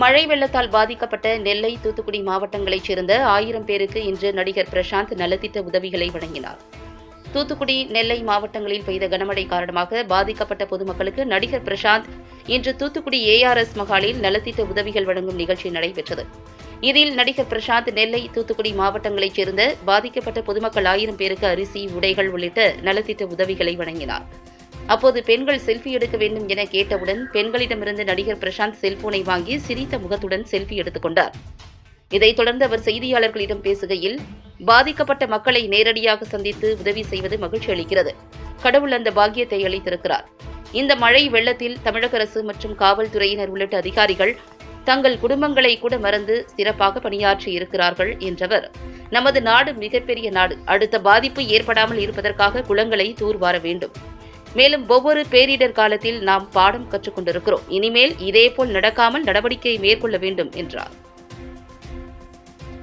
மழை வெள்ளத்தால் பாதிக்கப்பட்ட நெல்லை தூத்துக்குடி மாவட்டங்களைச் சேர்ந்த ஆயிரம் பேருக்கு இன்று நடிகர் பிரசாந்த் நலத்திட்ட உதவிகளை வழங்கினார். தூத்துக்குடி நெல்லை மாவட்டங்களில் பெய்த கனமழை காரணமாக பாதிக்கப்பட்ட பொதுமக்களுக்கு நடிகர் பிரசாந்த் இன்று தூத்துக்குடி ஏஆர்எஸ் மகாலில் நலத்திட்ட உதவிகள் வழங்கும் நிகழ்ச்சி நடைபெற்றது. இதில் நடிகர் பிரசாந்த் நெல்லை தூத்துக்குடி மாவட்டங்களைச் சேர்ந்த பாதிக்கப்பட்ட பொதுமக்கள் ஆயிரம் பேருக்கு அரிசி உடைகள் உள்ளிட்ட நலத்திட்ட உதவிகளை வழங்கினார். அப்போது பெண்கள் செல்ஃபி எடுக்க வேண்டும் என கேட்டவுடன் பெண்களிடமிருந்து நடிகர் பிரசாந்த் செல்போனை வாங்கி சிரித்த முகத்துடன் செல்ஃபி எடுத்துக் கொண்டார். இதைத் தொடர்ந்து அவர் செய்தியாளர்களிடம் பேசுகையில் பாதிக்கப்பட்ட மக்களை நேரடியாக சந்தித்து உதவி செய்வது மகிழ்ச்சி அளிக்கிறது. கடவுள் அந்த பாக்கியத்தை அளித்திருக்கிறார். இந்த மழை வெள்ளத்தில் தமிழக அரசு மற்றும் காவல்துறையினர் உள்ளிட்ட அதிகாரிகள் தங்கள் குடும்பங்களை கூட மறந்து சிறப்பாக பணியாற்றி இருக்கிறார்கள் என்றவர். நமது நாடு மிகப்பெரிய நாடு. அடுத்த பாதிப்பு ஏற்படாமல் இருப்பதற்காக குளங்களை தூர்வார வேண்டும். மேலும் ஒவ்வொரு பேரிடர் காலத்தில் நாம் பாடம் கற்றுக்கொண்டிருக்கிறோம். இனிமேல் இதேபோல் நடக்காமல் நடவடிக்கை மேற்கொள்ள வேண்டும் என்றார்.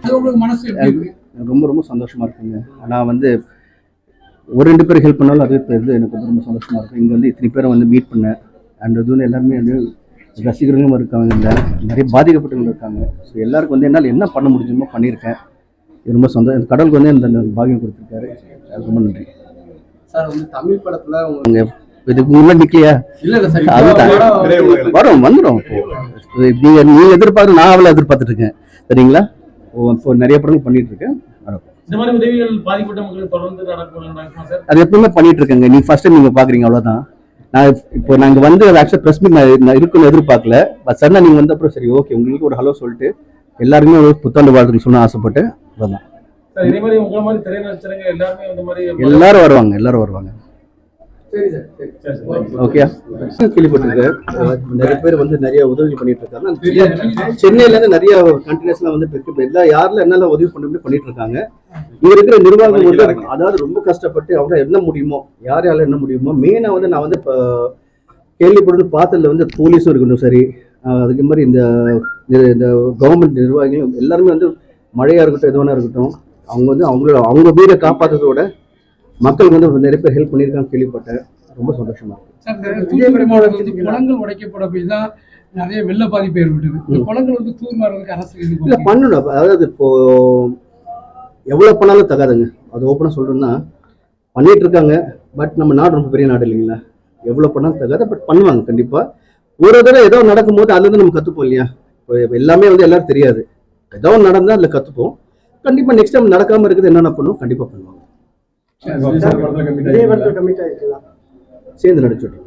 அது உங்களுக்கு மனசு எப்படி இருக்கு? ரொம்ப ரொம்ப சந்தோஷமா இருக்குங்க. நான் வந்து ஒரு ரெண்டு பேர் ஹெல்ப் பண்ணாலும் அது இது எனக்கு வந்து ரொம்ப சந்தோஷமா இருக்கும் இங்கே வந்து இத்தனை பேரை வந்து மீட் பண்ணேன். அண்ட் இது வந்து எல்லாருமே வந்து ரசிகர்களும் இருக்காங்க இல்லை நிறைய பாதிக்கப்பட்டவங்க இருக்காங்க. ஸோ எல்லாருக்கும் வந்து என்னால் என்ன பண்ண முடியுமோ பண்ணியிருக்கேன். இது ரொம்ப சந்தோஷம் கடவுளுக்கு வந்து இந்த பாகியம் கொடுத்துருக்காரு. ரொம்ப நன்றி. சார் வந்து தமிழ் படத்துல உங்க இதுக்கு முன்னாடி நிற்கலையா இல்ல இல்ல சார். அதுதான். வரும். வந்துடும் நீங்க நீங்க எதிர்பார்த்து நான் அவளை எதிர்பார்த்துட்டு இருக்கேன் சரிங்களா? இப்போ இப்போ நிறைய படங்கள் பண்ணிட்டு இருக்கேன் அது எப்பவுமே பண்ணிட்டு இருக்கேங்க நீ ஃபர்ஸ்ட் டைம் நீங்க பாக்குறீங்க அவ்வளவுதான். நான் இப்போ நாங்க வந்து ஆக்சுவலா பிரஸ் மீட் நான் இருக்குன்னு எதிர்பார்க்கல. பட் சடனா நீங்க வந்த அப்புறம் சரி ஓகே உங்களுக்கு ஒரு ஹலோ சொல்லிட்டு எல்லாருமே ஒரு புத்தாண்டு வாழ்த்துன்னு சொன்ன ஆசைப்பட்டு அவ்வளவுதான் இதே மாதிரி உங்களை மாதிரி திரை நடிச்சவங்க எல்லாருமே இந்த மாதிரி எல்லாரும் வருவாங்க எல்லாரும் வருவாங்க. சரி சார் சரி. சரி, சரி. ஓகே கேள்விப்பட்டிருக்கேன். நிறைய பேர் வந்து நிறைய உதவி பண்ணிட்டு இருக்காங்க சென்னையில இருந்து நிறைய கண்டினியூஸ்லாம் இருக்கு இப்ப எல்லா யாரில் என்னென்ன உதவி பண்ண பண்ணிட்டு இருக்காங்க இங்க இருக்கிற நிர்வாகம் வந்து அதாவது ரொம்ப கஷ்டப்பட்டு அவங்க என்ன முடியுமோ யார் யாரால என்ன முடியுமோ மெயினா வந்து நான் வந்து இப்போ கேள்விப்பட்டு பார்த்ததுல வந்து போலீஸும் இருக்கணும் சரி. அதுக்கு மாதிரி இந்த இந்த கவர்மெண்ட் நிர்வாகிகளும் எல்லாருமே வந்து மழையா இருக்கட்டும் எதுவானா இருக்கட்டும் அவங்க வந்து அவங்களோட அவங்க வீரை காப்பாற்றுறதோட மக்களுக்கு வந்து நிறைய பேர் ஹெல்ப் பண்ணியிருக்காங்க கேள்விப்பட்டேன். ரொம்ப சந்தோஷமா இருக்கு. குளங்கள் உடைக்கப்பட போய் தான் நிறைய வெள்ள பாதிப்பு ஏற்பட்டது ம். குளங்கள் வந்து தூர்மாறதுக்கு அரசு இல்ல. பண்ணணும். அதாவது இப்போ எவ்வளவு பண்ணாலும் தகாதுங்க. அது ஓப்பனா சொல்றேன்னா பண்ணிட்டு இருக்காங்க. பட் நம்ம நாடு ரொம்ப பெரிய நாடு இல்லைங்களா? எவ்வளவு பண்ணாலும் தகாது. பட் பண்ணுவாங்க கண்டிப்பா. ஒரு தடவை ஏதோ நடக்கும்போது அதுல இருந்து நம்ம கத்துப்போம் இல்லையா? இப்போ எல்லாமே வந்து எல்லாரும் தெரியாது. ஏதோ ஒன்று நடந்தா அதுல கத்துப்போம். கண்டிப்பா நெக்ஸ்ட் டைம் நடக்காம இருக்குது என்னென்ன பண்ணுவோம்? கண்டிப்பா பண்ணுவாங்க சரி, சரி. சேர்ந்து நடிச்சுட்டு